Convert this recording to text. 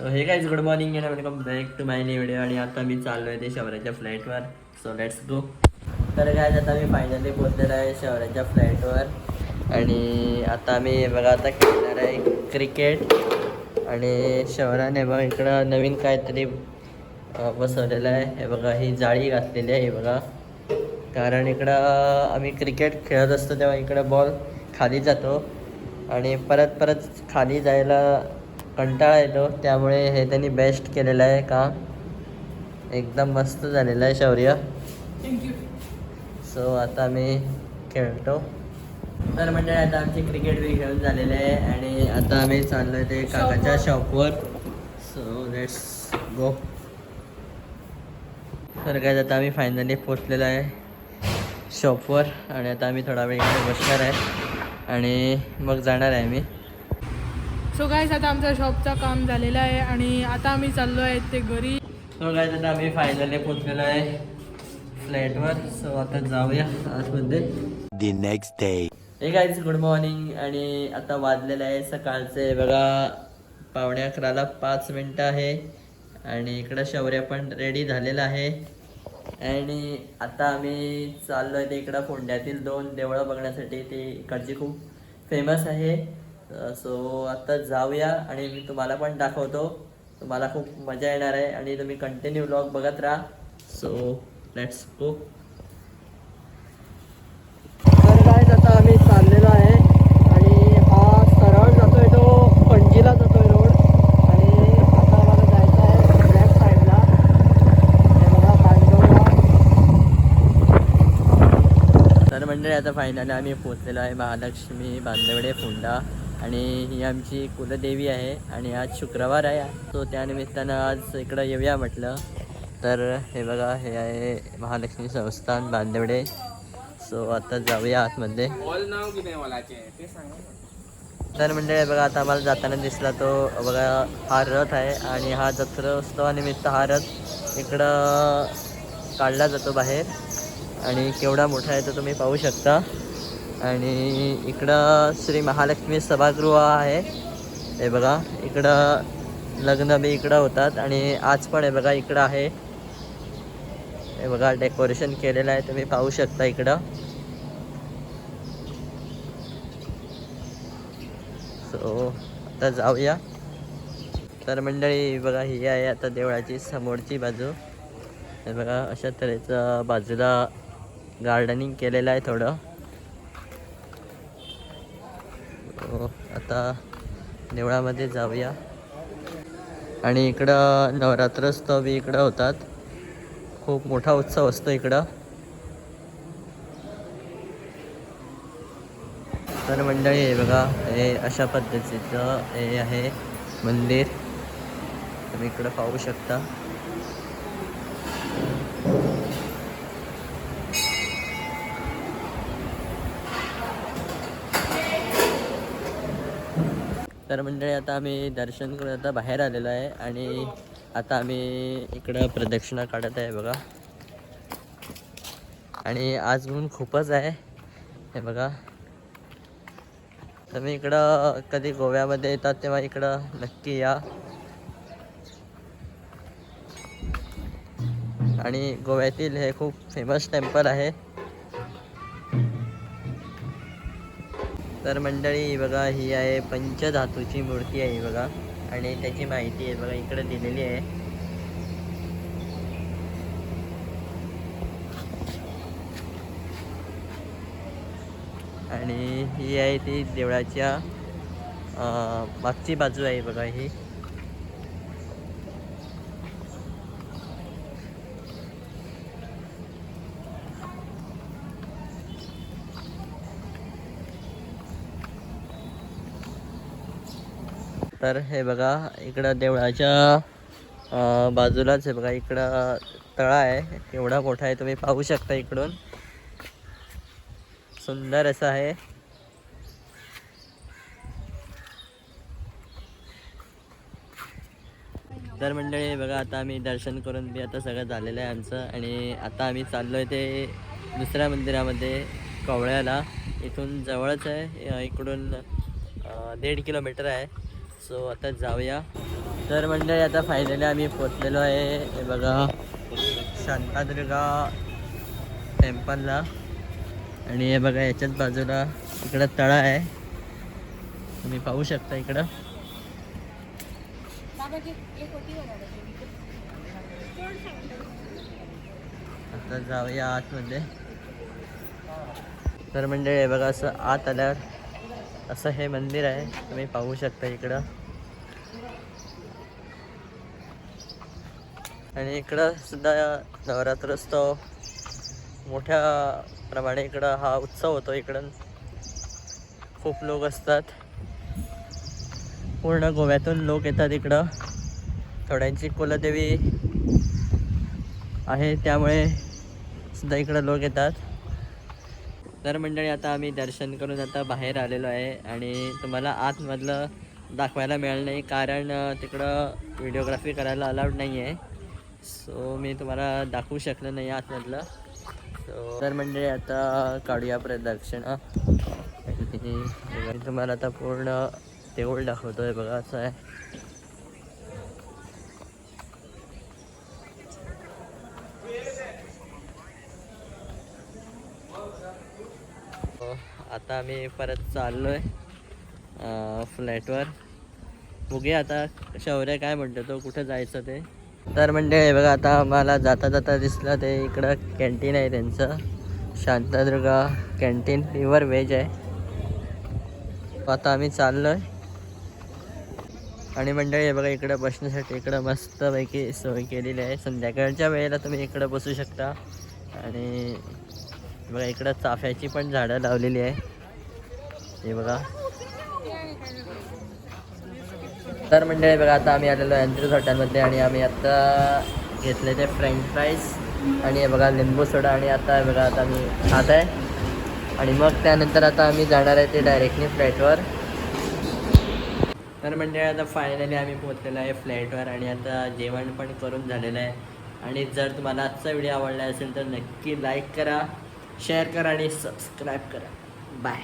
हे काय good morning and welcome back to my new video आणि आता मी चाललो आहे ते शहराच्या फ्लाईटवर सो लेट्स गो तर काय आता मी फायनली पोहोचलेलो आहे शहराच्या फ्लाईटवर आणि आता मी बघा आता खेळणार आहे क्रिकेट आणि शहराने बघा इकडं नवीन काहीतरी बसवलेलं आहे. हे बघा ही जाळी घातलेली आहे हे बघा. कारण इकडं आम्ही क्रिकेट खेळत असतो तेव्हा इकडं बॉल खाली जातो. आणि परत परत खाली जायला कंटाळा येतो. त्यामुळे हे त्यांनी बेस्ट केलेलं आहे का एकदम मस्त झालेलं आहे शौर्य. सो आता मी खेळतो. तर म्हणजे आता आमची क्रिकेट बी खेळून झालेली आहे आणि आता आम्ही चाललो आहे ते काकाच्या शॉपवर सो लेट्स गो तर काय आता आम्ही फायनली पोचलेलो आहे शॉपवर आणि आता आम्ही थोडा वेळ इकडे बसणार आहे. आणि मग जाणार आहे मी सो गाईज आता आमच्या शॉपचं काम झालेलं आहे आणि आता आम्ही चाललो आहे ते घरी. सो काय आता आम्ही फायनली पोचलेलो आहे फ्लाईटवर सो आता जाऊया आतमध्ये. The next day. Hey guys good morning आणि आता वाजलेलं आहे सकाळचे. बघा पावणे अकराला पाच मिनटं आहे. आणि इकडं शौर्य पण रेडी झालेलं आहे. आणि आता आम्ही चाललो आहे ते इकडं फोंड्यातील दोन देवळं बघण्यासाठी. ती इकडची खूप फेमस आहे. सो आता जाऊया आणि मी तुम्हाला पण दाखवतो. तुम्हाला खूप मजा येणार आहे आणि तुम्ही कंटिन्यू ब्लॉग बघत राहा. सो लेट्स गो तर काय आता आम्ही चाललेलो आहे आणि हा सरळ जातोय तो पणजीला जातोय रोड. आणि आता आम्हाला जायचं आहे लेफ्ट साईडला हे बघा पांडवला तर मंडळी आता फायनली आम्ही पोचलेलो आहे महालक्ष्मी बांधवडे फोंडा आणि ही आमची कुलदेवी आहे आणि आज शुक्रवार आहे. तो त्यानिमित्तानं आज इकडं येऊया म्हटलं. तर हे बघा हे आहे महालक्ष्मी संस्थान बांदेवडे. सो आता जाऊया आतमध्ये. तर मंडळी बघा आता आम्हाला जाताना दिसला तो बघा हा रथ आहे आणि हा जत्रोत्सवानिमित्त हा रथ इकडं काढला जातो बाहेर. आणि केवढा मोठा आहे तो तुम्ही पाहू शकता. आणि इकडं श्री महालक्ष्मी सभागृह आहे. हे बघा इकडं लग्न बी इकडं होतात आणि आज पण हे बघा इकडं आहे. हे बघा डेकोरेशन केलेलं आहे तुम्ही पाहू शकता इकडं. सो आता जाऊया. तर मंडळी बघा ही आहे आता देवळाची समोरची बाजू. हे बघा अशा तऱ्हेचं बाजूला गार्डनिंग केलेलं आहे थोडं. हो आता देवळामध्ये जाऊया. आणि इकडं नवरात्रोत्सव बी इकडं होतात. खूप मोठा उत्सव असतो इकडं. तर मंडळी हे बघा हे अशा पद्धतीचं हे आहे मंदिर. तुम्ही इकडं पाहू शकता. तर मंडळी आता आम्ही दर्शन करून आता बाहेर आलेलो आहे आणि आता आम्ही इकडं प्रदक्षिणा काढत आहे बघा. आणि आज ऊन खूपच आहे. हे बघा. तुम्ही इकडं कधी गोव्यामध्ये येतात तेव्हा इकडं नक्की या. आणि गोव्यातील हे खूप फेमस टेम्पल आहे. तर मंडळी बघा ही आहे पंचधातूची मूर्ती आहे बघा. आणि त्याची माहिती आहे बघा इकडे दिलेली आहे. आणि ही आहे ती देवळाच्या मागची बाजू आहे बघा ही. तर हे बघा इकडं देवळाच्या बाजूलाच आहे बघा इकडं तळा आहे. एवढा मोठा आहे तुम्ही पाहू शकता इकडून. सुंदर असं आहे. तर मंडळी बघा आता आम्ही दर्शन करून बी आता सगळं झालेलं आहे आमचं. आणि आता आम्ही चाललो आहे ते दुसऱ्या मंदिरामध्ये कवळ्याला. इथून जवळच आहे. इकडून दीड किलोमीटर आहे. सो आता जाऊया. तर मंडळी आता फायनली आम्ही पोचलेलो आहे. हे बघा शांतादुर्गा टेम्पलला आणि हे बघा याच्याच बाजूला इकडं तळा आहे. तुम्ही पाहू शकता इकडं. आता जाऊया आतमध्ये. तर म्हणजे हे बघा असं आत आल्यावर असं हे मंदिर आहे. तुम्ही पाहू शकता इकडं. आणि इकडं सुद्धा नवरात्रोत्सव मोठ्या प्रमाणे इकडं हा उत्सव होतो इकडं. खूप लोक असतात. पूर्ण गोव्यातून लोक येतात इकडं. थोड्यांची कुलदेवी आहे त्यामुळे सुद्धा इकडं लोक येतात. तर मंडळी आता आम्ही दर्शन करून आता बाहेर आलेलो आहे आणि तुम्हाला आतमधलं दाखवायला मिळालं नाही कारण तिकडं व्हिडिओग्राफी करायला अलाउड नाही आहे. सो मी तुम्हाला दाखवू शकलो नाही आतमधलं. सो तर मंडळी आता काढूया प्रदक्षिण. तुम्हाला आता पूर्ण देऊळ आहे बघा असं आहे हो, आता आम्ही परत चाललो आहे फ्लॅटवर बघूया आता शौर्य काय म्हणतो तो कुठं जायचं ते. तर म्हणजे बघा आता आम्हाला जाता जाता दिसलं ते इकडं कॅन्टीन आहे त्यांचं. शांतादुर्गा कॅन्टीन प्युअर व्हेज आहे. आता आम्ही चाललो आहे आणि म्हणजे मंडळी बघा इकडं बसण्यासाठी इकडं मस्तपैकी सोय केलेली आहे. संध्याकाळच्या वेळेला तुम्ही इकडं बसू शकता. आणि बघा इकडं चाफ्याची पण झाडं लावलेली आहे. हे बघा. तर म्हणजे मंडळी बघा आता आम्ही आलेलो अँड्रूज हॉटेलमध्ये आणि आम्ही आत्ता घेतले ते फ्रेंच फ्राईज आणि हे बघा लिंबू सोडा आणि आता बघा आता आम्ही खात आहे. आणि मग त्यानंतर आता आम्ही जाणार आहे ते डायरेक्टली फ्लॅटवर तर म्हणजे आता फायनली आम्ही पोहोचलेलो आहे फ्लॅटवर आणि आता जेवण पण करून झालेलं आहे. आणि जर तुम्हाला आजचा व्हिडिओ आवडला असेल तर नक्की लाईक करा. शेअर करा आणि सबस्क्राईब करा. बाय